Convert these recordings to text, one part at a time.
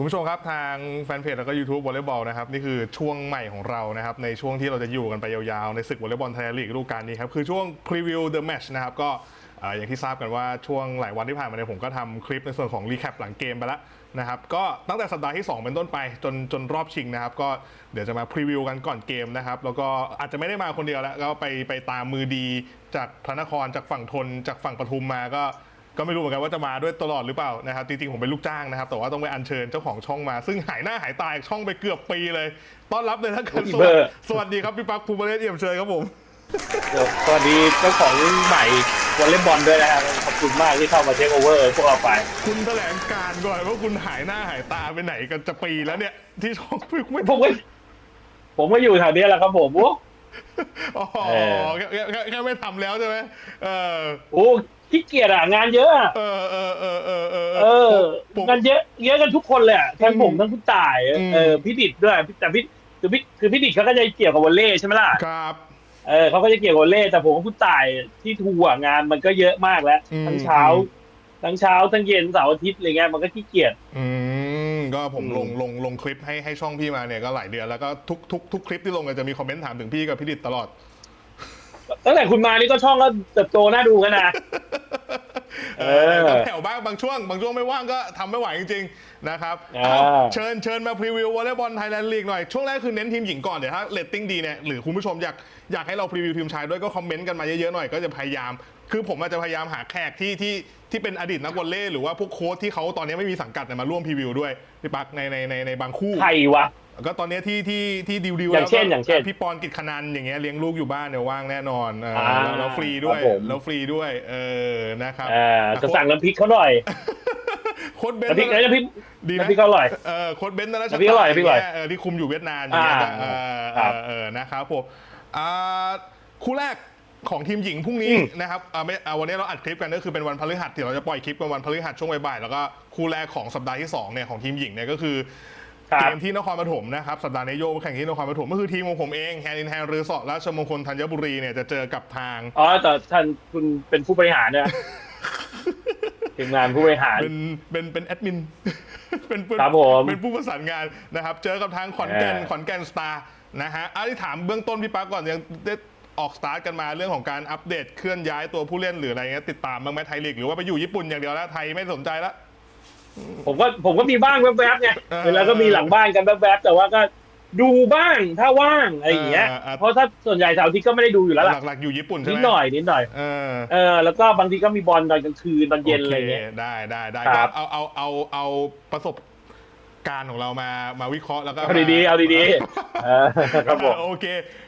คุณผู้ชมครับทางแฟนเพจแล้วก็ YouTube วอลเลย์บอลนะครับนี่คือช่วงใหม่ของเรานะครับในช่วงที่เราจะอยู่กันไปยาวๆ ในศึกวอลเลย์บอลไทยลีกฤดูกาลนี้ครับคือช่วง preview the match นะครับก็เอ่ออย่างที่ทราบกันว่าช่วงหลายวันที่ผ่านมาเนี่ยผมก็ทำคลิปในส่วนของรีแคปหลังเกมไปแล้วนะครับก็ตั้งแต่สัปดาห์ที่ 2 เป็นต้นไปจนจนรอบชิงนะครับก็เดี๋ยวจะมาพรีวิวกันก่อนเกมนะครับแล้วก็อาจจะไม่ได้มาคนเดียวแล้วก็ไปไปตามมือดีจากพระนครจากฝั่งทนจากฝั่งปทุมมาก็ ก็ไม่รู้เหมือนกันว่าจะมาด้วยตลอดหรือเปล่านะครับจริงๆผมเป็นลูกจ้างนะครับ แต่ว่าต้องไปอัญเชิญเจ้าของช่องมา ซึ่งหายหน้าหายตาจากช่องไปเกือบปีเลย ต้อนรับเลยถ้าเกิดโอ้ยสเบวัสอดีร์สวัสดีครับพี่ปั๊กภูมิเรศเอี่ยมเชยครับผมเดี๋ยวสวัสดีเจ้าของใหม่วอลเลย์บอลด้วยนะครับขอบคุณมากที่เข้ามาเทคโอเวอร์พวกเราไป คุณแถลงการก่อนว่าคุณหายหน้าหายตาไปไหนกันจะปีแล้วเนี่ย ที่ช่องไม่ผมก็ผมก็อยู่แถวนี้แหละครับผมโอ้อ๋อเออแค่แค่แค่แค่ไม่ทำแล้วใช่ไหมเออโห ขี้เกียจอะงานเยอะอะเออเออเออเออเออเออผม งานเยอะเยอะกันทุกคนเลยอะทั้งผมอืมทั้งคุณต่ายอืม เออพี่ดิดด้วยแต่พี่คือพี่คือพี่ดิดเขาก็จะเกี่ยวกับวอลเลย์ใช่ไหมล่ะครับ เออเขาก็จะเกี่ยวกับวอลเลย์แต่ผมกับคุณต่ายที่ทัวร์งานมันก็เยอะมากแล้วอืม ทั้งเช้า ทั้งเช้าทั้งเย็นเสาร์อาทิตย์อะไรเงี้ยมันก็ขี้เกียจ อืมก็ผมอืมลงลงลงคลิปให้ให้ช่องพี่มาเนี่ยก็หลายเดือนแล้วก็ทุกทุกทุกคลิปที่ลงก็จะมีคอมเมนต์ถามถึงพี่กับพี่ดิดตลอด ตั้งแต่คุณมานี่ก็ช่องก็เติบโตน่าดูกันนะ เอเอออก็แถวบ้างบางช่วง บางช่วงไม่ว่างก็ทำไม่ไหวจริงๆนะครับอ่า เอาเชิญเชิญมาพรีวิววอลเลย์บอลไทยแลนด์ลีกหน่อย ช่วงแรกคือเน้นทีมหญิงก่อน เดี๋ยวถ้าเรตติ้งดีเนี่ยหรือคุณผู้ชมอยากอยากให้เราพรีวิวทีมชายด้วยก็คอมเมนต์กันมาเยอะๆหน่อยก็จะพยายาม คือผมอาจจะพยายามหาแขกที่ที่ที่เป็นอดีตนักวอลเลย์หรือว่าพวกโค้ชที่เขาตอนนี้ไม่มีสังกัดเนี่ยมาร่วมพรีวิวด้วยพี่ปักในในในในบางคู่ ใครวะ ก็ตอนนี้ที่ที่ที่ดิวดิวอย่างเช่นแล้วก็อย่างเช่นพี่ปอนกิจคนันอย่างเงี้ยเลี้ยงลูกอยู่บ้านเนี่ยว่างแน่นอนเอออ่าแล้วแล้วฟรีด้วยครับผมแล้วฟรีด้วยเออนะครับเออจะสั่งน้ำพริกเขาหน่อยโค้ดเบนน้ำพริกซ์น้ำพริกดีนะน้ำพริกเขาอร่อยเออโค้ดเบนซ์นะน้ำพริกอร่อยน้ำพริกอร่อยเออที่คุมอยู่เวียดนามอย่างเงี้ยอ่าเออคเอรับอเออนะครับผมอ่าคู่แรกของทีมหญิงพรุ่งนี้อืมนะครับอ่าไม่อ่าวันนี้เราอัดคลิปกันก็คือเป็นวันพฤหัสที่เราจะปล่อยคลิปกันวันพฤหัสช่วงบ่ายๆแล้วก็คู่แรกของสัปดาห์ที่สองเนี่ยของทีมหญิงเนี่ยก็คือครั เกบมที่นครปฐมนะครับสัปดาห์นี้โยแข่งที่นครปฐมก็คือทีมของผมเองแฮนด์อินแฮนด์รือสอราชมงคลธัญบุรีเนี่ยจะเจอกับทางอ๋อแต่ท่านคุณเป็นผู้บริหารเนี่ยทีมงานผู้บริหารเป็นเป็นเป็นแอดมินเป็นเป็นครับผมเป็นผู้ประสานงานนะครับ เจอกับทางขอนแก่นเออขอนแก่นสตาร์นะฮะอันนี้ถามเบื้องต้นพี่ปั๊กก่อนยังได้ออกสตาร์ทกันมาเรื่องของการอัปเดตเคลื่อนย้ายตัวผู้เล่นหรืออะไรเงี้ยติดตามบ้างไหมไทยลีกหรือว่าไปอยู่ญี่ปุ่นอย่างเดียวแล้วไทยไม่สนใจแล้ว ผมก็ผมก็มีบ้างแวบๆไงเออ เวลาก็มีหลังบ้านกันแวบๆแต่ว่าก็ดูบ้างถ้าว่างอะไรอย่างเงี้ยเออเออเพราะถ้าส่วนใหญ่เสาร์อาทิตย์ก็ไม่ได้ดูอยู่แล้วล่ะหลักๆอยู่ญี่ปุ่นใช่นิไหดมหน่อยนิดหน่อย เออ เออแล้วก็บางทีก็มีบอลตอนกลางคืนตอนเย็นอะไรเงี้ย โคได้ได้ได้คก็รับเอาเอาเอาเอาประสบการณ์ของเรามามาวิเคราะห์แล้วก็เอาดีๆเอาดีๆเออครับผม โอเค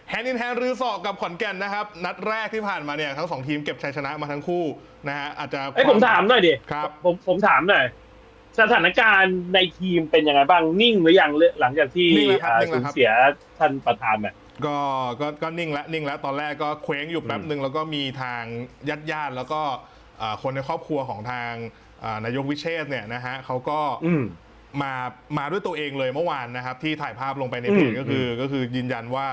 แฮนด์อินแฮนด์รือสอกับขอนแก่นนะครับ นัดแรกที่ผ่านมาเนี่ยทั้งสองทีมเก็บชัยชนะมาทั้งคู่นะฮะอาจจะเอ้ยผมถามหน่อยดิครับ ผมผมถามหน่อย สถานการณ์ในทีมเป็นยังไงบ้างนิ่งหรือยังเรื่องหลังจากที่นิ่งแล้วครับอ่านิ่งแล้สูวญครับ เสียท่านประธานเนี่ย ก็ก็ก็นิ่งแล้วนิ่งแล้วตอนแรกก็เคว้งอยู่แป๊บหนึ่งแล้วก็มีทางญาติญาติๆแล้วก็อ่าคนในครอบครัวของทางอ่านายกวิเชษฐ์เนี่ยนะฮะเขาก็อืม มามาด้วยตัวเองเลยเมื่อวานนะครับ ที่ถ่ายภาพลงไปในเพจอืมก็คือก็คือยืนยันว่า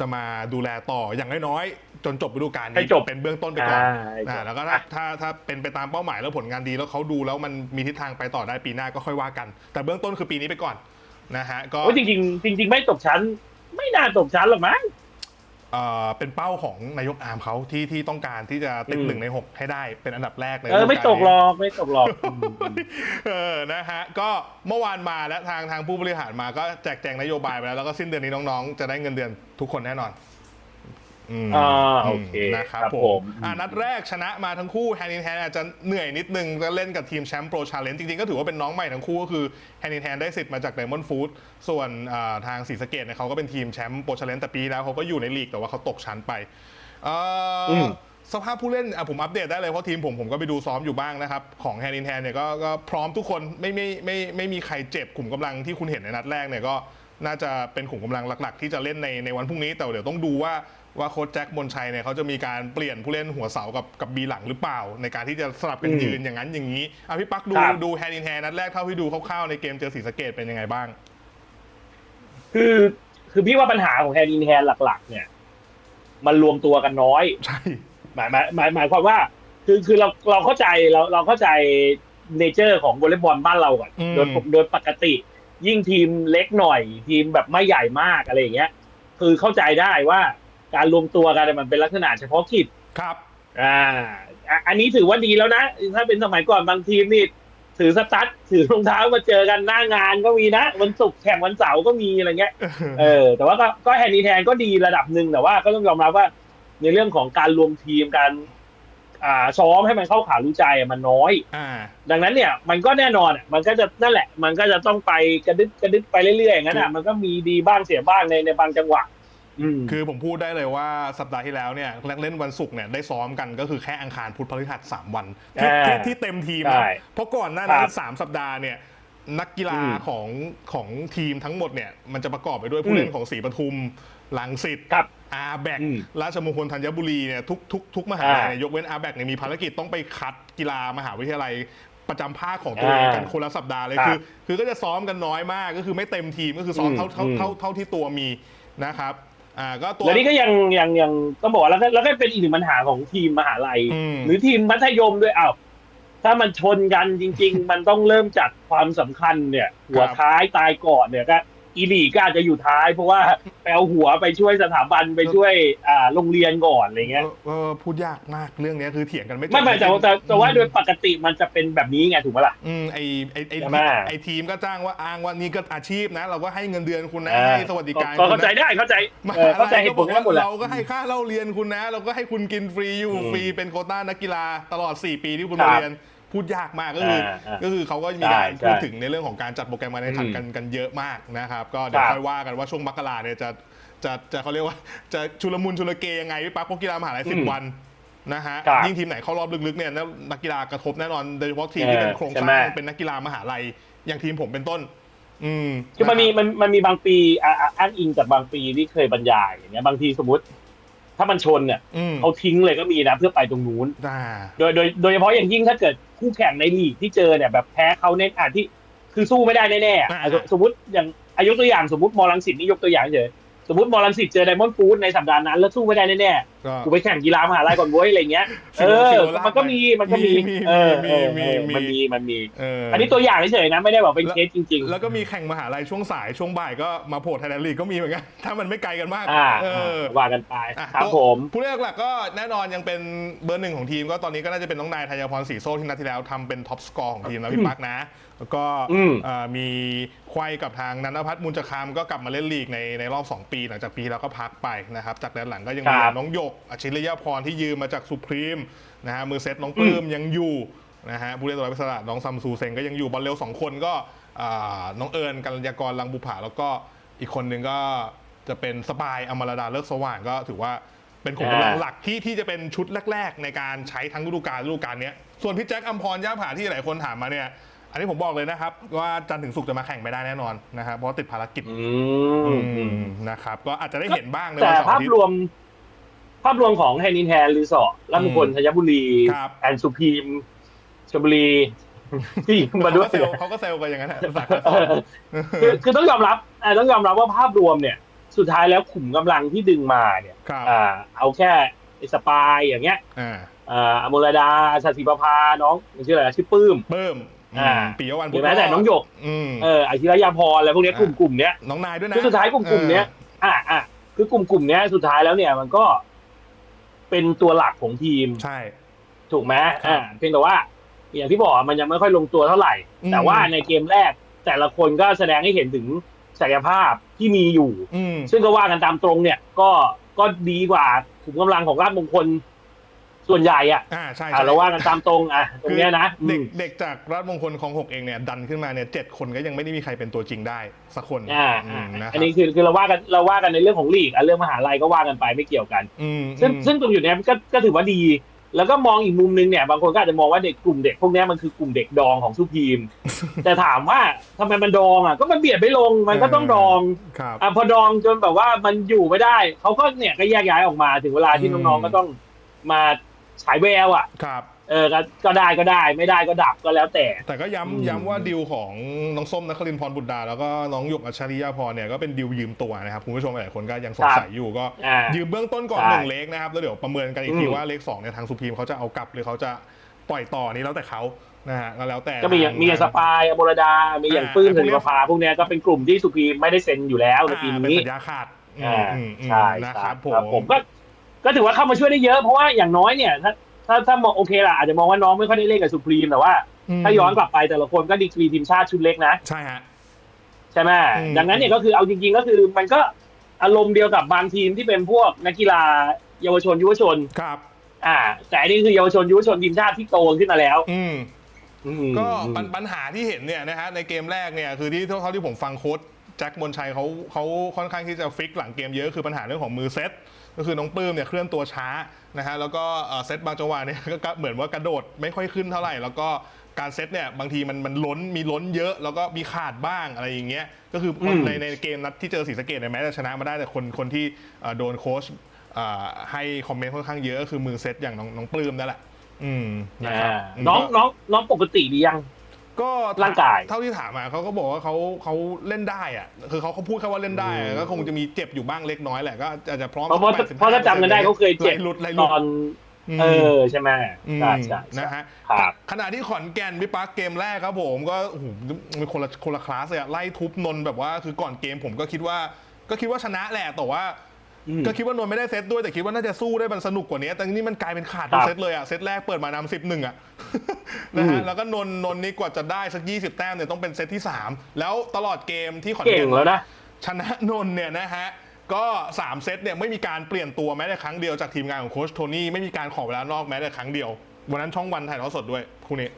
จะมาดูแลต่ออย่างน้อยๆจนจบฤดูกาลให้นี้จบเป็นเบื้องต้นไปก่อนอ่าให้จบ อ่าแล้วก็ถ้าถ้าถ้าเป็นไปตามเป้าหมายแล้วผลงานดีแล้วเขาดูแล้วมันมีทิศทางไปต่อได้ปีหน้าก็ค่อยว่ากัน แต่เบื้องต้นคือปีนี้ไปก่อนนะฮะก็ โอ้ยจริงๆจริง ๆ ไม่ตกชั้น ไม่น่าตกชั้นหรอกมั้ง เอ่อเป็นเป้าของนายกอาร์มเขาที่ที่ต้องการที่จะติดอืมหนึ่งในหกให้ได้เป็นอันดับแรกเลยเออไม่ตกหรอกไม่ตกหรอกอืมเออนะฮะก็เมื่อวานมาแล้วทางทางผู้บริหารมาก็แจกแจงนโยบายไปแล้วแล้วก็สิ้นเดือนนี้น้องๆ จะได้เงินเดือนทุกคนแน่นอนอื มอ่าโอเคนะครับครับผผม มอ่านัดแรกชนะมาทั้งคู่แฮนด์อินแฮนอาจจะเหนื่อยนิดนึงแล้วเล่นกับทีมแชมป์โปรชาเลนจ์จริงๆ ก็ถือว่าเป็นน้องใหม่ทั้งคู่ก็คือแฮนด์อินแฮนได้สิทธิ์มาจากไดมอนด์ฟู้ดส่วนอ่าทางศรีสะเกดเนี่ยเขาก็เป็นทีมแชมป์โปรชาเลนจ์แต่ปีแล้วเขาก็อยู่ในลีกแต่ว่าเขาตกชั้นไปเอ่ออม สภาพผู้เล่นอะผมอัปเดตได้เลยเพราะทีมผมผมก็ไปดูซ้อมอยู่บ้างนะครับของแฮนด์อินแฮนเนี่ยก็ก็พร้อมทุกคนไม่ไม่ไม่ไม่มีใครเจ็บขุมกำลังที่คุณเห็นในนัดแรกเนี่ยก็ น่าจะเป็นขุมกำลังหลัก ๆ ที่จะเล่นในในวันพรุ่งนี้แต่เดี๋ยวต้องดูว่าว่าโค้ชแจ็คมนชัยเนี่ยเขาจะมีการเปลี่ยนผู้เล่นหัวเสากับกับบีหลังหรือเปล่า ในการที่จะสลับกันอืมยืนอย่างนั้นอย่างนี้อะพี่ปักดูครับดูแฮนด์อินแฮนนัดแรกเท่าที่ดูคร่าวๆในเกมเจอศรีสะเกดเป็นยังไงบ้าง คือคือพี่ว่าปัญหาของแฮนด์อินแฮนหลัก ๆ เนี่ย มันรวมตัวกันน้อยใช่หมายหมายหมายหมายความว่า คือคือเราเราเข้าใจเราเราเข้าใจเนเจอร์ของวอลเลย์บอลบ้านเราก่อนโดยโดยปกติ ยิ่งทีมเล็กหน่อย ทีมแบบไม่ใหญ่มากอะไรอย่างเงี้ย คือเข้าใจได้ว่าการรวมตัวกันเนี่ยมันเป็นลักษณะเฉพาะกิจครับ อ่าอะอันนี้ถือว่าดีแล้วนะ ถ้าเป็นสมัยก่อนบางทีมนี่ถือสตั๊ดถือรองเท้ามาเจอกันหน้างานก็มีนะวันศุกร์แข่งวันเสาร์ก็มีอะไรเงี้ยเออ แต่ว่าก็ก็แฮนด์นีแทนก็ดีระดับหนึ่งแต่ว่าก็ต้องยอมรับว่า ในเรื่องของการรวมทีมการ อ่าซ้อมให้มันเข้าขารู้ใจอะมันน้อย อ่า ดังนั้นเนี่ยมันก็แน่นอนอะมันก็จะนั่นแหละ มันก็จะต้องไปกระดึ๊บกระดึ๊บไปเรื่อยๆอย่างนั้นอะมันก็มีดีบ้างเสียบ้างในในบางจังหวะอืมคือผมพูดได้เลยว่าสัปดาห์ที่แล้วเนี่ยเล่นวันศุกร์เนี่ยได้ซ้อมกันก็คือแค่อังคารพุธพฤหัสสามวันที่อ่าที่ที่เต็มทีมใช่นะเพราะก่อนหน้าครันั้นบสามสัปดาห์เนี่ยนักกีฬาอืมของของทีมทั้งหมดเนี่ยมันจะประกอบไปด้วยผู้อืมเล่นของศรีปทุม ลังสิตครับอาแบกอืมราชมงคลธัญบุรีเนี่ยทุกทุกทุกมหาลัยเนี่ยยกเว้นอาแบกเนี่ยมีภารกิจต้องไปคัดกีฬามหาวิทยาลัยประจำภาคของตัวเองอ่ากันคนละสัปดาห์เลยครับคือ คือก็จะซ้อมกันน้อยมากก็คือไม่เต็มทีมก็คือซ้อมอืมเท่าเท่าอืมเท่าเท่าที่ตัวมีนะครับอ่าก็ตัวแล้วนี่ก็ยังยังยังก็บอกว่าแล้วก็แล้วก็เป็นอีกหนึ่งปัญหาของทีมมหาลัยอืมหรือทีมมัธยมด้วยอ้าวถ้ามันชนกันจริง ๆ มันต้องเริ่มจัดความสำคัญเนี่ย หัวท้ายตายก่อนเนี่ยก็ อีลีกก็อาจจะอยู่ท้าย เพราะว่าไปเอาหัวไปช่วยสถาบันไปช่วยอ่าโรงเรียนก่อนอะไรเงี้ยเออเออพูดยากมากเรื่องเนี้ยคือเถียงกันไม่จบไม่ไม่แต่ว่าแต่แต่ว่าโดยปกติมันจะเป็นแบบนี้ไงถูกไหมล่ะ อืมไอไอไอใช่ไหม ไอทีมก็จ้างว่าอ้างว่านี่ก็อาชีพนะ เราก็ให้เงินเดือนคุณนะอ่าให้สวัสดิการก็คุเข้าณใจนะได้เข้าใจมเอหาอเข้าใจลัยเหก็ตุบผอลกทั้ว่างหมดแหละ เราก็ให้ค่าเล่าเรียนคุณนะ เราก็ให้คุณกินฟรีอยู่อืม ฟรีเป็นโควต้านักกีฬาตลอด 4 ปีที่คุณครัมาบเรียน พูดยากมากก็คืออาอ่าก็คือเขาก็มีใช่การใช่พูดถึงในเรื่องของการจัดโปรแกรมการแข่งขันอืมกันกันเยอะมากนะครับ ก็เดี๋ยวครับค่อยว่ากันว่าช่วงมกราเนี่ยจะจะจะเขาเรียกว่าจะชุลมุนชุลเกยังไงพี่ปั๊กเพราะกีฬามหาลัยสิบอืมวันนะฮะครับยิ่งทีมไหนเข้ารอบลึกๆเนี่ยนักกีฬากระทบแน่นอนโดยเฉพาะทีมที่เป็นโครงสใช่ไหมร้างเป็นนักกีฬามหาลัยอย่างทีมผมเป็นต้นอืมคือมันมีะรับมันมันมีบางปีอะอะอ้างอิงจากบางปีที่เคยบรรยายอย่างเงี้ยบางทีสมมติ ถ้ามันชนเนี่ยอืมเขาทิ้งเลยก็มีนะเพื่อไปตรงนู้น อ่า โดยโดยโดยเฉพาะอย่างยิ่งถ้าเกิดคู่แข่งในลีกที่เจอเนี่ยแบบแพ้เขาเน้นอะที่คือสู้ไม่ได้แน่ๆอะอ่า สมสมมติอย่างอายกตัวอย่างสมมติมอลังสิตนี่ยกตัวอย่างเฉยสมมติมอลังสิตเจอไดมอนด์ฟูดในสัปดาห์นั้นแล้วสู้ไม่ได้แน่ ก็ๆกูไปแข่งกีฬามหาลัยก่อนเว้ยอะไรเงี้ยสิเอโลอสิโลลากมันก็มีมันก็มีมีเออมีเออมีเออมีมันมีมันมีเอออันนี้ตัวอย่างเฉยๆนะไม่ได้บอกเป็นเคสจริงแล้วก็มีแข่งมหาลัยช่วงสายช่วงบ่ายก็มาโผล่ไทยแลนด์ลีกก็มีเหมือนกันถ้ามันไม่ไกลกันมากๆอ่าเออว่ากันไปอะครับตัวผมผู้เล่นหลักๆก็แน่นอนยังเป็นเบอร์หนึ่งของทีม ก็ตอนนี้ก็น่าจะเป็นน้องนายธัญพรศรีโซ่ที่นัดที่แล้วทำเป็นท็อปสกอร์ของทีมแล้วพี่ปักนะแล้วก็อืมเอ่อมีควายกับทางนันทพัฒน์มุนจคามก็กลับมาเล่นลีกในในรอบ 2 ปี หลังจากปีแล้วก็พักไปนะครับจากด้านหลังก็ยังมีครับน้องหยกอชิรยพรที่ยืมมาจากสุพรีมนะฮะมือเซตน้องปลื้มยังอยู่นะฮะผู้เล่นตัวรับอิสระน้องซัมซูเซงก็ยังอยู่บอลเร็วสองคนก็อ่าน้องเอิญกัลยากรลังบุผาแล้วก็อีกคนหนึ่งก็จะเป็นสปายอมรดาเลิกสว่างก็ถือว่าเป็นขุมกำลังอ่าหลักที่ที่จะเป็นชุดแรก ๆ ในการใช้ทั้งฤดูกาลฤดูกาลเนี้ยส่วนพี่แจ็คอัมพรย่าผาที่หลายคนถามมาเนี่ย อันนี้ผมบอกเลยนะครับ ว่าจันทร์ถึงศุกร์จะมาแข่งไม่ได้แน่นอนนะครับเพราะว่าติดภารกิจอือืมอืมมนะครับ ก็อาจจะได้เห็นบ้างในแต่วันเสาร์ภาอาพทิตรย์วม ภาพรวมของแฮนดินแฮนรีสอร์ทลำมงคลอืมธัญบุรี ครับ แอนสุพีมชลบุรีที่มาเขาด้วก็ยเซลล์เขาก็เซลล์กันอย่างนั้นนะสาขาสเอองอคือคือต้องยอมรับอ่าต้องยอมรับว่าภาพรวมเนี่ย สุดท้ายแล้วขุมกำลังที่ดึงมาเนี่ยครับอ่าเอาแค่ไอ้สปายอย่างเงี้ยอ่าอ่าอมรดาสศิประภาน้องมันชื่ออะไรนะชื่อปื้ม เพิ่มอ่าปียวันหรือแม้แต่น้องหยกอืมเอออาชิรยาพรอะไรพวกเนี้ยกลุ่มกลุ่มเนี้ยน้องนายด้วยนะคือสุดท้ายกลุ่มกลุ่มเนี้ยอ่าอ่าคือกลุ่มกลุ่มเนี้ยสุดท้ายแล้วเนี่ยมันก็ เป็นตัวหลักของทีม ใช่ ถูกไหมครับอ่าเพียงแต่ว่า อย่างที่บอกอะมันยังไม่ค่อยลงตัวเท่าไหร่อืมแต่ว่าในเกมแรก แต่ละคนก็แสดงให้เห็นถึงศักยภาพที่มีอยู่อืมซึ่งก็ว่ากันตามตรงเนี่ย ก็ก็ดีกว่าขุมกำลังของราชมงคล ส่วนใหญ่อะอ่าใช่อ่าใช่เราว่ากันตามตรงอะตรงเนี้ยนะคือเด็กอืมเด็กจากรัฐมงคลของหกเองเนี่ยดันขึ้นมาเนี่ยเจ็ดคนก็ยังไม่ได้มีใครเป็นตัวจริงได้สักคนอ่าอือ่ามนะคอัรันบนี้คือคือเราว่ากันเราว่ากันในเรื่องของลีกอะเรื่องมหาลัยก็ว่ากันไปไม่เกี่ยวกัน อืมซึ่งอืมซึ่งตรงอยู่เนี้ยก็ก็ถือว่าดี แล้วก็มองอีกมุมนึงเนี่ยบางคนก็อาจจะมองว่าเด็กกลุ่มเด็กพวกเนี้ยมันคือกลุ่มเด็กดองของทุกทีม แต่ถามว่าทำไมมันดองอะก็มันเบียดไม่ลงมันก็ต้องดองครับ อะพอดองจนแบบว่ามันอยู่ไม่ได้เขาก็เนี่ยก็แยกย้ายออกมาถึงเวลาที่อืม น้องๆก็ต้องมา ฉายแววอะครับเออก็ก็ได้ก็ได้ไม่ได้ก็ดับก็แล้วแต่ แต่ก็อืมย้ำย้ำว่าดิวของน้องส้มนครินทร์พรบุตรดา แล้วก็น้องหยกอัจฉริยะพรเนี่ยก็เป็นดิวยืมตัวนะครับคุณผู้ชมหลายคนก็ยังสงสัยอยู่ก็อ่ายืมเบื้องต้นก่อนใช่หนึ่งเล็กนะครับ แล้วเดี๋ยวประเมินกันอีกทีอืมว่าเลขสองเนี่ยทางสุพีมเขาจะเอากลับหรือเขาจะปล่อยต่อนี้แล้วแต่เขานะฮะก็แล้วแต่ก็มีอย่างทมีอย่างสปายอโมรดา มีอย่างอ่าปื้มพวสิกเนี้ริยปภาพวกเนี้ยก็เป็นกลุ่มที่สุพีมไม่ได้เซ็นอยู่แล้วในปีอ่าเป็นนี้สัญญาขาดอืมอ่าอืมอืมใช่นะครับผผมมก็ ก็ถือว่าเข้ามาช่วยได้เยอะเพราะว่าอย่างน้อยเนี่ยถ้าถ้าถ้ามองโอเคล่ะอาจจะมองว่าน้องไม่ค่อยได้เล่นกับสุพรีมแต่ว่า ถ้าย้อนกลับไปแต่ละคนก็ดีกรีทีมชาติชุดเล็กนะใช่ฮะใช่ไหมอืมดังนั้นเนี่ยก็คือเอาจริงๆก็คือมันก็อารมณ์เดียวกับบางทีมที่เป็นพวกนักกีฬาเยาวชนยุวชนครับ อ่า แต่อันนี้คือเยาวชนยุวชนทีมชาติที่โตขึ้นมาแล้ว อืมอืมก็ปัญปัญหาที่เห็นเนี่ยนะฮะในเกมแรกเนี่ยคือที่เท่าที่ผมฟังโค้ชแจ็คมนชัยเขาเขาค่อนข้างที่จะฟิกหลังเกมเยอะคือปัญหาเรื่องของมือเซต ก็คือน้องปื้มเนี่ยเคลื่อนตัวช้านะฮะแล้วก็เอ่อเซตบางจังหวะเนี่ยก็เหมือนว่ากระโดดไม่ค่อยขึ้นเท่าไหร่ แล้วก็การเซตเนี่ยบางทีมันมันล้นมีล้นเยอะ แล้วก็มีขาดบ้างอะไรอย่างเงี้ยก็คืออมในในเกมนัดที่เจอศรีสะเกดเนี่ยแม้จะชนะมาได้แต่คนคนที่เอ่อโดนโค้ชเอ่อให้คอมเมนต์ค่อนข้างเยอะก็คือมือเซตอย่างน้องน้องปลื้มนั่นแหละอืมนะครับอ่าน้องน้องน้องปกติดียัง ก็ร่างกาย เท่าที่ถามมาเขาก็บอกว่าเขาเขาเล่นได้อะคือเขาเขาพูดแค่ว่าเล่นได้อะอืมก็คงจะมีเจ็บอยู่บ้างเล็กน้อยแหละก็อาจจะพร้อมเพราะว่าสัก85%เพราะถ้าจำกันได้เขาเคยเจ็บไล่หลุดไล่หตลุดอน อืม เออใช่ไหมอืมใช่ใช่ใช่ นะฮะครับ ขณะที่ขอนแก่นพี่ปักเกมแรกครับผมก็โอ้โหมีคนละคนละคลาสเลยอะไล่ทุบนนท์แบบว่าคือก่อนเกมผมก็คิดว่า ก็คิดว่าชนะแหละแต่ว่า อืม ก็คิดว่านนท์ไม่ได้เซตด้วยแต่คิดว่าน่าจะสู้ได้มันสนุกกว่านี้แต่นี่มันกลายเป็นขาดครัเป็นบเซตเลยอะเซตแรกเปิดมานำสิบหนึ่งอะ นะฮะอืมแล้วก็นนท์นนท์นี่กว่าจะได้สัก 20 แต้มเนี่ยต้องเป็นเซตที่ 3 แล้วตลอดเกมที่ขอนเก่แก่งนแล้วนะ ชนะนนท์เนี่ยนะฮะก็ 3 เซตเนี่ยไม่มีการเปลี่ยนตัวแม้แต่ครั้งเดียวจากทีมงานของโค้ชโทนี่ไม่มีการขอเวลานอกแม้แต่ครั้งเดียว วันนั้นช่องวันถ่ายทอดสดด้วยคู่นี้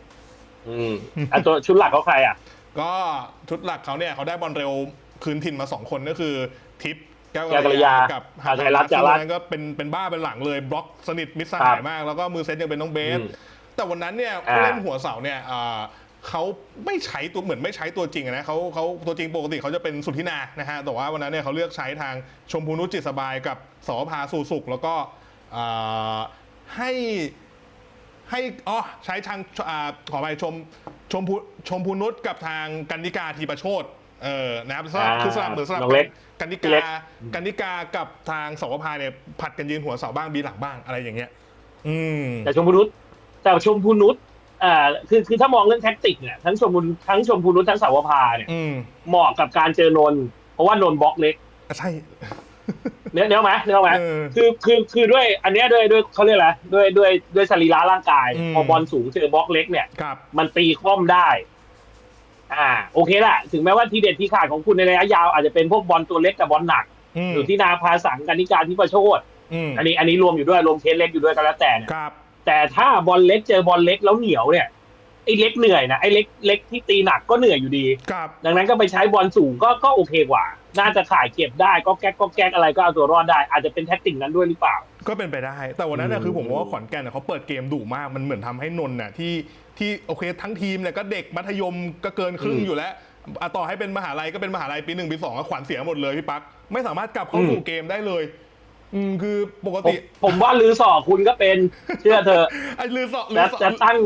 อืมอะตัวชุดหลักเขาใครอะ ก็ชุดหลักเขาเนี่ยเขาได้บอลเร็วคืนถิ่นมา 2 คนก็คือทิปแก้วแก้วกัลยากับหาไทยรัฐซึ่งจารัวัฐนนั้นก็เป็นเป็นบ้าเป็นหลังเลยบล็อกสนิทมิตรสครัหายบมาก แล้วก็มือเซตยังเป็นน้องเบส อืม แต่วันนั้นเนี่ยอ่าผู้เล่นหัวเสาเนี่ยอ่าเขาไม่ใช้ตัวเหมือนไม่ใช้ตัวจริงอะนะเขาเขาตัวจริงปกติเขาจะเป็นสุทธินานะฮะแต่ว่าวันนั้นเนี่ยเขาเลือกใช้ทางชมพูนุชจิตสบายกับสอพาสู่สุข แล้วก็อ่าให้ให้อ๋อใช้ทางอ่าขอไปชมชมพูชมพูนุชกับทางกันนิกาทีประโชดเออนะครับสลับอ่าคือสลับเหมือนสลับน้องเล็กกันนิเล็กากกันนิกากับทางสวพาเนี่ยผัดกันยืนหัวเสาบ้างบีหลังบ้างอะไรอย่างเงี้ย อืมแต่ชมพูนุช แต่ชมพูนุชอ่าคือคือถ้ามองเรื่องแท็กติกเนี่ยทั้งชมพูทั้งชมพูนุชทั้งสาวพาเนี่ยอืมเหมาะกับการเจอนนท์เพราะว่านนท์บล็อกเล็กใช่เนื้อเนื้อไหมเนื้อไหมเออคือคือคือด้วย อันเนี้ยด้วยด้วยเขาเรียกอะไรด้วยด้วยด้วยสรีระร่างกายอืมพอบอลสูงเจอบล็อกเล็กเนี่ยครับมันตีคล่อมได้ อ่า โอเคแหละถึงแม้ว่าทีเด็ดที่ขาดของคุณในระยะยาวอาจจะเป็นพวกบอลตัวเล็กกับบอลหนักอืมหรือที่นาพาสังกันนิการที่ประโชดอืมอันนี้อันนี้รวมอยู่ด้วยรวมเคสเล็กอยู่ด้วยก็แล้วแต่เนี่ยครับ แต่ถ้าบอลเล็กเจอบอลเล็กแล้วเหนียวเนี่ยไอ้เล็กเหนื่อยนะไอ้เล็กเล็กที่ตีหนักก็เหนื่อยอยู่ดี ครับ ดังนั้นก็ไปใช้บอลสูงก็ก็โอเคกว่า น่าจะขายเก็บได้ก็แก๊กก็แก๊กอะไรก็เอาตัวรอดได้ อาจจะเป็นแท็กติกนั้นด้วยหรือเปล่า ก็เป็นไปได้ แต่วันนั้นน่ะอืมคือผมว่าขอนแก่นน่ะเขาเปิดเกมดุมาก มันเหมือนทำให้นนท์น่ะที่ที่โอเคทั้งทีมเนี่ยก็เด็กมัธยมก็เกินครึ่งอยู่แล้วอะต่อให้เป็นมหาลัยก็เป็นมหาลัยปีหนึ่งปีสองก็ขวัญเสียหมดเลยพี่ปักไม่สามารถกลับเข้าสู่เกมได้เลย อืมคือปกผมติผมว่าลือสอคุณก็เป็น เชื่อเถอะไอ้ลือสอบลืจะอสอบจะตั้ง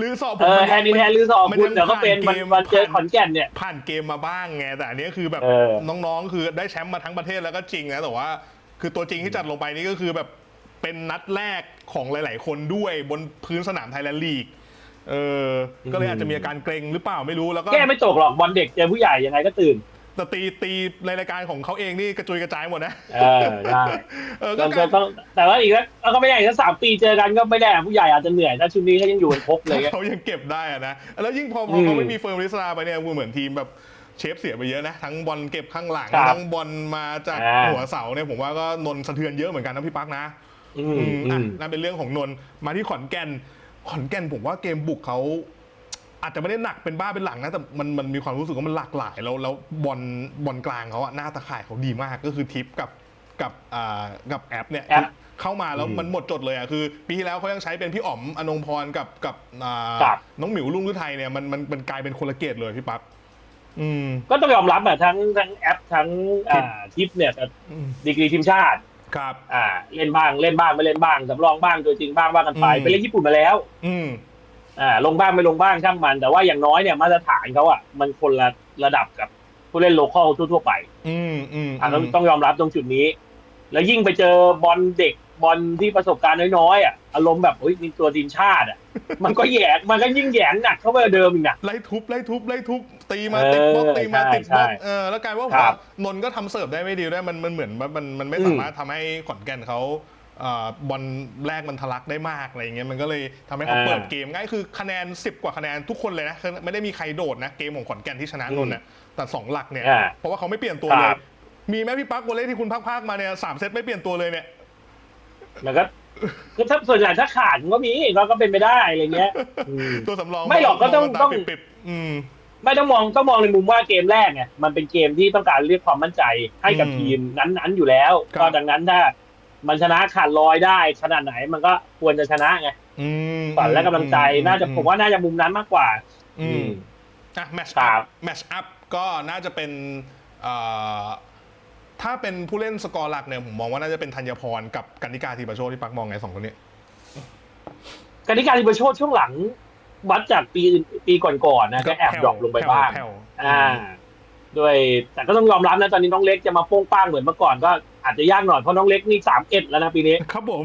ลือสอบผเอมอมันแฮนด์อินแฮนด์ลือสอมันคุยัณงเดี๋ยวก็เป็นผ่ามันเกมมันเจอผ่านขอนแก่นเนี่ย ผ่านเกมมาบ้างไงแต่อันนี้คือแบบเออ น้องๆ คือได้แชมป์มาทั้งประเทศแล้วก็จริงนะแต่ว่า คือตัวจริงที่จัดลงไปนี่ก็คือแบบเป็นนัดแรกของหลาย ๆ คนด้วยบนพื้นสนามไทยแลนด์ลีกเออก็เลยอาจจะมีอาการเกรงหรือเปล่าไม่รู้แล้วก็ แก้ไม่ตกหรอกบอลเด็กเจอผู้ใหญ่ยังไงก็ตื่น แต่ตีตีในรายการของเขาเองนี่กระจุยกระจายหมดนะเออได้เออก็ก็ก็ต้องแต่ว่าอีกแล้วก็ไม่ได้อีกสักสามปีเจอกันก็ไม่ได้ผู้ใหญ่อาจจะเหนื่อยถ้าชุดนี้เขายังอยู่กันครบเลยเขายังเก็บได้อะนะแล้วยิ่งพอพอือมเขาไม่มีเฟิร์มริสลาไปเนี่ยเหมือนทีมแบบเชฟเสียไปเยอะนะ ทั้งบอลเก็บข้างหลังครับทั้งบอลมาจากอ่าหัวเสาเนี่ยผมว่าก็นนท์สะเทือนเยอะเหมือนกันนะพี่ปักนะอืมอืมอือะมนั่นเป็นเรื่องของนนท์มาที่ขอนแก่นขอนแก่นผมว่าเกมบุกเขา อาจจะไม่ได้หนักเป็นบ้าเป็นหลังนะแต่มันมันมีความรู้สึกว่ามันหลากหลายแล้วแล้วบอลบอลกลางเขาอะหน้าตะข่ายเขาดีมากก็คือทิปกับกับอ่ากับแอปเนี่ยแอป เข้ามาแล้วอืมมันหมดจดเลยอะคือ ปีที่แล้วเขายังใช้เป็นพี่อ๋อมอนงพรกับกับอ่าครับ น้องหมิวลุงฤทัยเนี่ยมันมันมันกลายเป็นคนละเกตเลยพี่ปั๊บอืมก็ต้องยอมรับอะทั้งทั้งแอปทั้งอ่าทิปเนี่ยแต่อืมดีกรีทีมชาติ ครับ อ่า เล่นบ้างเล่นบ้างไม่เล่นบ้างสำรองบ้างตัวจริงบ้างว่ากันไปอืม ไปเล่นญี่ปุ่นมาแล้ว อืม อ่าลงบ้างไม่ลงบ้างช่างมัน แต่ว่าอย่างน้อยเนี่ยมาตรฐานเขาอะมันคนละระดับกับผู้เล่นโลคอลทั่วๆไป อืมอืมอ่าต้องต้องยอมรับตรงจุดนี้ แล้วยิ่งไปเจอบอลเด็กบอลที่ประสบการณ์น้อยๆอะอารมณ์แบบเฮ้ยมีตัวทีมชาติอะ มันก็แหยงมันก็ยิ่งแหยงหนักเข้าไปกว่าเดิมอีกนะไล่ทุบไล่ทุบไล่ทุบตีมาเออติดบล็อกตีมาใช่ติดบล็อกใช่เออแล้วกลายว่าครับนนท์ก็ทำเสิร์ฟได้ไม่ดีด้วยมันมันเหมือนมันมันมันไม่อืมสามารถทำให้ขอนแก่นเขาเอ่อ บอลแรกมันทะลักได้มากอะไรอย่างเงี้ยมันก็เลยทำให้เขาอ่าเปิดเกมง่ายคือคะแนน 10 กว่าคะแนนทุกคนเลยนะคือไม่ได้มีใครโดดนะเกมของขอนแก่นที่ชนะนนท์เนี่ยแต่สองหลักเนี่ยอ่าเพราะว่าเขาไม่เปลี่ยนตัวคเลรัยบมีไหมพี่ปักโกเล่ที่คุณพักๆมาเนี่ยสามเซตไม่เปลี่ยนตัวเลยเนี่ยมันก็ก็ถ้าส่วนใหญ่ถ้าขาดมันก็มีก็ก็เป็นไปได้อะไรเงี้ยอืมตัวสำรองไม่หรอกก็ต้องมต้องปิดๆอืมไม่ต้องมองต้องมองในมุมว่าเกมแรกเนี่ยมันเป็นเกมที่ต้องการเรียกความมั่นใจให้กับอืมทีมนั้นๆอยู่แล้วครับก็ดังนั้นถ้า มันชนะขาดลอยได้ขนาดไหนมันก็ควรจะชนะไงอืมฝันและกำลังใจน่าจะผมว่าน่าจะมุมนั้นมากกว่า อือืมมอะแมชครัอับพแมชอัพก็น่าจะเป็นเอ่อถ้าเป็นผู้เล่นสกอร์หลักเนี่ยผมมองว่าน่าจะเป็นธัญพรกับกันนิกาทีประโชคที่ปักมองไงสองคนนี้กติกาลิเบโชช่วงหลัง วัดจากปีอื่นปีก่อนๆนะก็แอบดรอปลงไปบ้างแผ่วๆอ่าด้วยแต่ก็ต้องยอมรับนะตอนนี้น้องเล็กจะมาโป้งป้างเหมือนเมื่อก่อนก็ อาจจะยากหน่อยเพราะน้องเล็กนี่สามเอ็ดแล้วนะปีนี้ ครับผม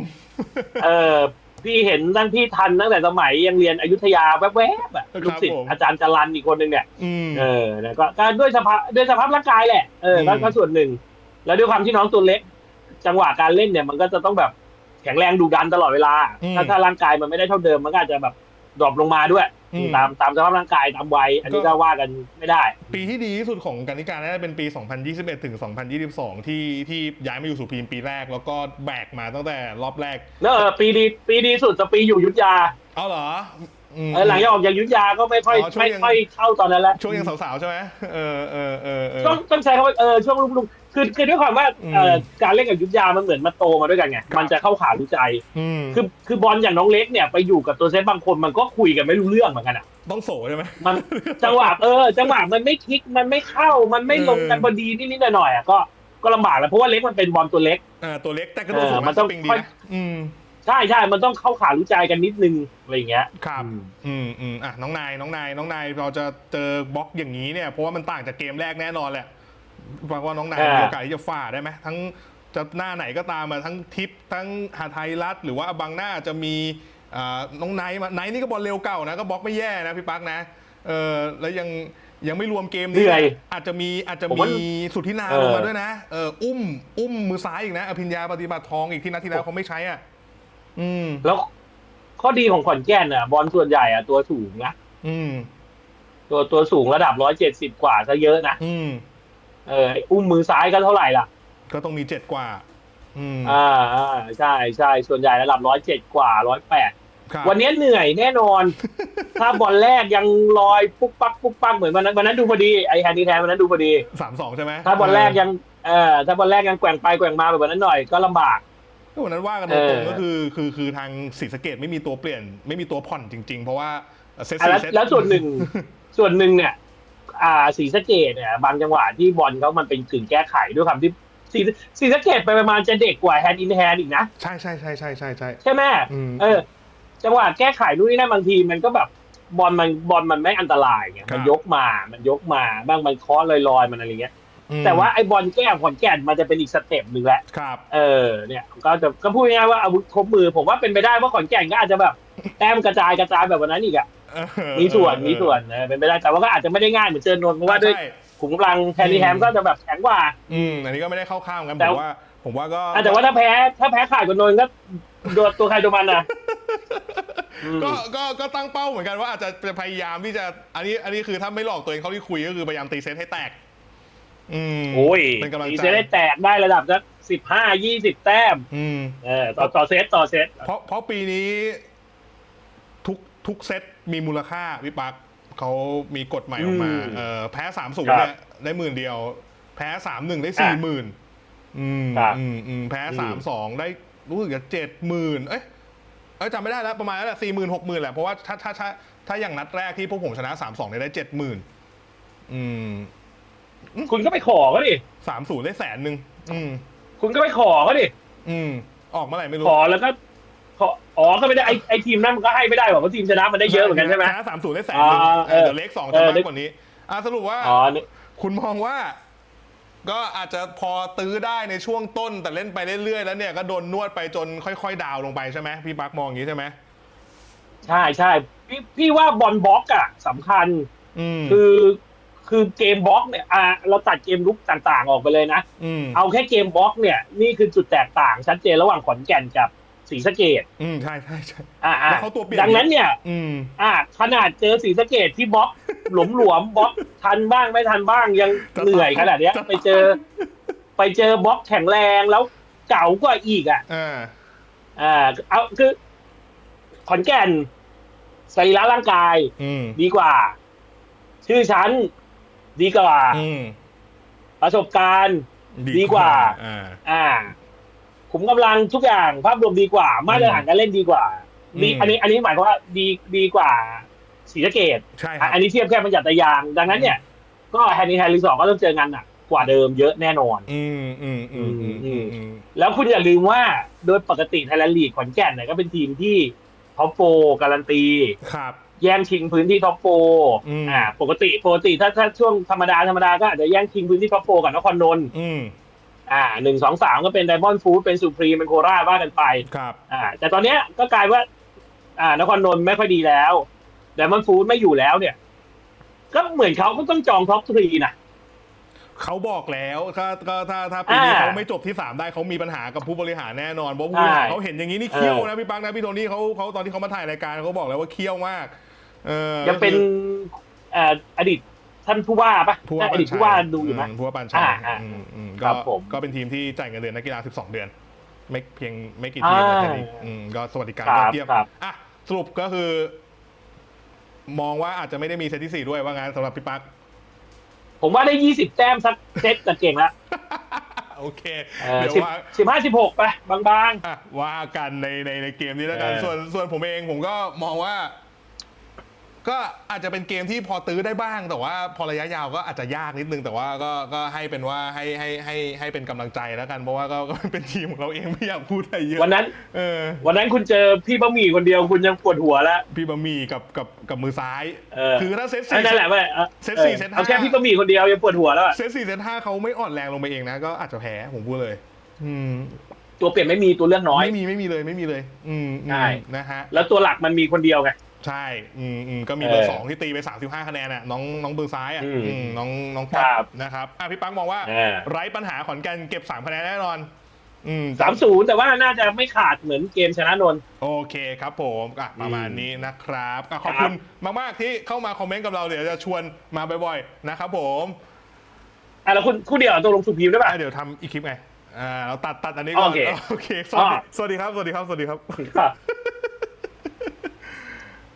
เออพี่เห็นตั้งที่ทันตั้งแต่สมัยยังเรียนอยุธยาแวบๆอะครับลูกศิษผย์มอาจารย์จรันอีกคนหนึ่งเนี่ยอืมเออนะก็ก็ด้วยสภาพด้วยสภาพร่างกายแหละเออก็อืมก็ส่วนหนึ่ง แล้วด้วยความที่น้องตัวเล็ก จังหวะการเล่นเนี่ย มันก็จะต้องแบบแข็งแรงดุดันตลอดเวลาถ้าถ้าร่างกายมันไม่ได้เท่าเดิมมันก็อาจจะแบบดรอปลงมาด้วย อืม ตามตามสภาพร่างกายตามวัยอันนี้ก็ก็ว่ากันไม่ได้ ปีที่ดีที่สุดของกันนิกาน่าจะเป็นปี 2021 ถึง 2022 ที่ที่ย้ายมาอยู่สุพรีมปีแรก แล้วก็แบกมาตั้งแต่รอบแรก แล้วเออปีดีปีดีสุดจะปีอยู่อยุทธยา เอาเหรอ ม เออหลังจากออกจากอยุทธยาก็ไม่ค่อยอ๋อช่วงไม่ยัง ค่อยเข้าตอนนั้นแล้วช่วงยังสาวๆใช่ไหมเออเออเออเออ ต้องต้องใช้คำว่าเออช่วงลุกๆคือคือด้วยความว่าอืมเอ่อการเล่นกับยุทธยามันเหมือนมาโตมาด้วยกันไงครับมันจะเข้าขารู้ใจอืมคือคือบอลอย่างน้องเล็กเนี่ยไปอยู่กับตัวเซตบางคนมันก็คุยกันไม่รู้เรื่องเหมือนกันอะ ต้องโสใช่ไหม มันจังหวะเออจังหวะมันไม่คลิกมันไม่เข้ามันไม่ลงกันเออพอดีนิดๆหน่อยๆอะก็ก็ลำบากแล้วเพราะว่าเล็กมันเป็นบอลตัวเล็ก อ่าตัวเล็กแต่กระโดดสูงเออมันต้องสปริงดีค่อย นะอืม ใช่ใช่มันต้องเข้าขารู้ใจกันนิดนึงอะไรอย่างเงี้ย ครับอืมอืมอืมอะน้องนายน้องนายน้องนายเราจะเจอบล็อกอย่างนี้เนี่ยเพราะว่ามันต่างจากเกมแรกแน่นอนแหละฟังว่าน้องนายอ่ามี มีโอกาสที่จะฝ่าได้ไหมทั้งจะหน้าไหนก็ตามมาทั้งทิปทั้งหาไทยรัฐ หรือว่าบางหน้าจะมีอ่าน้องไนท์มาไนท์นี่ก็บอลเร็วเก่านะก็บล็อกไม่แย่นะพี่ปักนะเออแล้วยังยังไม่รวมเกมเหนี้นื่อยนะอาจจะมีอาจจะผมมีว่าสุทธินาเออ ลงมาด้วยนะเอออุ้มอุ้มมือซ้ายอีกนะอภิญญาปฏิบัติทองอีกที่นัดที่แล้วเขาไม่ใช้อะ อืม แล้วข้อดีของขอนแก่นอะ บอลส่วนใหญ่อะตัวสูงนะอืม ตัวตัวสูงระดับร้อยเจ็ดสิบกว่าซะเยอะนะอืม เออไอ้อุ้มมือซ้ายก็เท่าไหร่ล่ะก็ต้องมีเจ็ดกว่า อืมอ่าอ่าใช่ใช่ส่วนใหญ่ระดับร้อยเจ็ดกว่าร้อยแปดครับวันนี้เหนื่อยแน่นอน ถ้าบอลแรกยังลอยปุ๊กปักปุ๊กปักเหมือนวันนั้นวันนั้นดูพอดีไอแฮนดี้แทนวันนั้นดูพอดี สามสองใช่ไหมถ้าบอลแรกยังเออถ้าบอลแรกยังแกว่งไปแกว่งมาแบบวันนั้นหน่อยก็ลำบากก็ วันนั้นว่ากันเอตอรงๆก็คือคือคือทางศรีสะเกดไม่มีตัวเปลี่ยน ไม่มีตัวผ่อนจริง ๆ เพราะว่าเซตอะสี่แล้วเซตแล้วส่วนหนึ่งส่วนหนึ่งเนี่ย อ่าสีสะเกตเนี่ยบางจังหวะที่บอลเขามันเป็นกึ่งแก้ไขด้วยความที่สีสีสะเกตไปประมาณจะเด็กกว่าแฮนด์อินแฮนด์อีกนะ ใช่ใช่ใช่ใช่ใช่ใช่ใช่ไหมอืมเออ จังหวะแก้ไขนู่นนี่นั่นบางทีมันก็แบบบอลมันบอลมันไม่อันตรายไงครับมันยกมา มันยกมา บ้างมันเคอลอยๆมันอะไรเงี้ยอืม แต่ว่าไอ้บอลแก้ขอนแก่นมันจะเป็นอีกสเต็ปหนึ่งแหละครับเออเนี่ยก็จะก็พูดง่ายๆว่าอาวุธครบมือผมว่าเป็นไปได้ว่าขอนแก่นก็อาจจะแบบแต้มกระจายกระจายแบบวันนั้นอีกอะเออมีส่วนมีส่วนเออเป็นไปได้แต่ว่าก็อาจจะไม่ได้ง่ายเหมือนเจอนนท์เพราะว่าด้วยใช่ขุมกำลังแฮนดี้แฮมก็จะแบบแข็งกว่า อืมอันนี้ก็ไม่ได้เข้าข้ามกันแต่ผมว่า ผมว่าก็อะแต่ว่าถ้าแพ้ถ้าแพ้ขาดกว่านนท์ก็โดนตัวใครตัวมันนะอืมก็ก็ก็ตั้งเป้าเหมือนกันว่าอาจจะพยายามที่จะ อันนี้อันนี้คือถ้าไม่หลอกตัวเองเขาที่คุยก็คือพยายามตีเซตให้แตก อืมโอ้ยเป็นกำลังใจจะได้แตกได้ระดับสักสิบห้ายี่สิบแต้มอืมเออต่อต่อเซตต่อเซตเพราะเพราะปีนี้ ทุกทุกเซตมีมูลค่าพี่ปักเขามีกฎใหม่ออกมาอืมเออแพ้สามศูนครัย์บเนี่ยได้หมื่นเดียว แพ้สามหนึ่งได้สี่หมื่นอืมครับอืมอืมแพ้อืมสามสองได้รู้สึกจะเจ็ดหมื่นเอ้ยเอ้ยจำไม่ได้แล้วประมาณนั้นแหละสี่หมื่นหกหมื่นแหละเพราะว่าถ้าถ้าถ้าถ้าอย่างนัดแรกที่พวกผมชนะสามสองเนี่ยได้เจ็ดหมื่นอืม คุณก็ไปขอเขาดิสามศูนย์ได้แสนหนึ่งอืม คุณก็ไปขอเขาดิอืม ออกเมื่อไหร่ไม่รู้ขอแล้วก็ขออ๋อก็ไม่ได้ไอไอทีมนั้นมันก็ให้ไม่ได้หรอกเพราะทีมชนะมันได้เยอะเหมือนกันใช่ไหมชนะสามศูนย์ได้แสนหนึ่งอ่าเออเดี๋ยวเลขสองจะเออมากกว่านี้อะสรุปว่าอ๋อนี่คุณมองว่า ก็อาจจะพอตื้อได้ในช่วงต้น แต่เล่นไปเรื่อยๆแล้วเนี่ยก็โดนนวดไปจนค่อยๆ ดาวน์ลงไปใช่ไหมพี่ปักมองอย่างนี้ใช่ไหมใช่ใช่พี่พี่ว่าบอลบล็อกอะสำคัญอืมคือ คือเกมบล็อกเนี่ยอ่าเราตัดเกมลุกต่างๆออกไปเลยนะอืมเอาแค่เกมบล็อกเนี่ยนี่คือจุดแตกต่างชัดเจนระหว่างขอนแก่นกับศรีสะเกดอืมใช่ใช่ใช่อ่าอ่าแล้วเขาตัวเปลี่ยนดังนั้นเนี่ย อืมอ่าขนาดเจอศรีสะเกดที่บล็อกหลวมหลวมๆบล็อกทันบ้างไม่ทันบ้างยังเหนื่อยขนาดเนี้ย ไปเจอ ไปเจอบล็อกแข็งแรงแล้วเก่ากว่าอีกอะอ่าอ่าเอาคือขอนแก่นสรีระร่างกายอืมดีกว่า ชื่อชั้น ดีกว่า อืมประสบการณ์ ดีกว่า อ่า อ่าขุมกำลังทุกอย่างภาพรวมดีกว่า มาตรฐานการเล่นดีกว่าดีอืมอันนี้อันนี้หมายความว่าดีดีกว่าศรีสะเกดใช่คอะรับ อันนี้เทียบแค่บรรยัตยาง ดังนั้นเนี่ย ก็แฮนนี่แฮร์รี่สองก็ต้องเจองานหนักกว่าเดิมเยอะแน่นอน อืมอืมอืมอืมอืมอืมแล้วคุณอย่าลืมว่าโดยปกติไทยแลนด์ลีกขอนแก่นเนี่ยก็เป็นทีมที่ท็อปโฟการันตี ครับ แย่งชิงพื้นที่ท็อปโฟอืม อ่า ปกติปกติถ้าถ้าช่วงธรรมดาธรรมดาก็อาจจะแย่งชิงพื้นที่ท็อปโฟกับนครนนท์อืมอ่าหนึ่งสองสามก็เป็นไดมอนด์ฟูดเป็นสุพรีเป็นโคราชว่ากันไป ครับ อ่า แต่ตอนเนี้ยก็กลายว่า อ่านครนนท์ไม่ค่อยดีแล้วไดมอนด์ฟูดไม่อยู่แล้วเนี่ย ก็เหมือนเขาก็ต้องจองท็อปทรีนะ เขาบอกแล้วถ้าก็ถ้าถ้าปีนี้อ่าเขาไม่จบที่สามได้เขามีปัญหากับผู้บริหารแน่นอนเพราะผู้บริหารใช่เขาเห็นอย่างนี้นี่เคี่ยวเออนะพี่ปังนะพี่โทนี่เขาเขาตอนที่เขามาถ่ายรายการเขาบอกแล้วว่าเคี่ยวมาก เออยังเป็นเอ่ออดีตท่านผู้ว่าปะผู้ว่าอปัดีญตชัยผู้ว่าดูอยู่ไหมมผู้ว่าปัญชัยอ่าอ่าอืมอืมครัก็บผมก็เป็นทีมที่จ่ายเงินเดือนนักกีฬา 12 เดือน ไม่เพียงไม่กี่ทีมในไทยลีกอ่าอืมก็สวัสดิการครัยบอดเยี่ยมครับอะสรุปก็คือ มองว่าอาจจะไม่ได้มีเซตที่สี่ด้วยว่างั้นสำหรับพี่ปักผมว่าได้ยี่สิบแต้มสักเซตจะเก่งละโอเคเออเดี๋ยวสิบว่าสิบห้าสิบหกไปบางอะว่ากันในในในเกมนี้แล้วกันเออส่วนส่วนผมเองผมก็มองว่า ก็อาจจะเป็นเกมที่พอตื้อได้บ้าง แต่ว่าพอระยะยาวก็อาจจะยากนิดนึง แต่ว่าก็ก็ให้เป็นว่าให้ให้ให้ให้เป็นกำลังใจแล้วกันเพราะว่าก็ก็เป็นทีมของเราเองไม่อยากพูดอะไรเยๆอะวันนั้นเออวันนั้นคุณเจอพี่บะหมี่คนเดียวคุณยังปวดหัวแล้วพี่บะหมี่กับกับกับมือซ้ายเออคือถ้าเซตอันสี่นั่นแหละเว้ยออเซตสี่ออเซตห้าเอาแค่พี่บะหมี่คนเดียวยังปวดหัวแล้วอะเซตสี่เซตห้าเขาไม่อ่อนแรงลงไปเองนะก็อาจจะแพ้ผมพูดเลย อืมตัวเปลี่ยนไม่มีตัวเลือกน้อย ไม่มีไม่มีเลยไม่มีเลย อืมอืมใช่นะฮะแล้วตัวหลักมันมีคนเดียวไง ใช่อืมอืมก็มีเบอร์เออสองที่ตีไป 35 คะแนนน่ะน้องน้องเบอร์ซ้ายอะอืมอืมน้องน้องป๊อปครับ นะครับอะพี่ปังมองว่าเออไร้ปัญหาขอนแก่นเก็บ 3 คะแนนแน่นอน อืมสามศูนย์แต่ว่าน่าจะไม่ขาดเหมือนเกมชนะนนท์ โอเคครับผมอะประมาณนี้นะครับอะขอบคุณมาก ๆ ที่เข้ามาคอมเมนต์กับเราเดี๋ยวจะชวนมาบ่อยๆ นะครับผมอะแล้วคุณคู่เดียวตัวลงสุพีมได้ป่ะ อะเดี๋ยวทำอีกคลิปไงอ่าเราตัดตัดอันนี้ก่อนโอเคโอเคสวัสดีอะสวัสดีครับ สวัสดีครับ สวัสดีครับ ครับ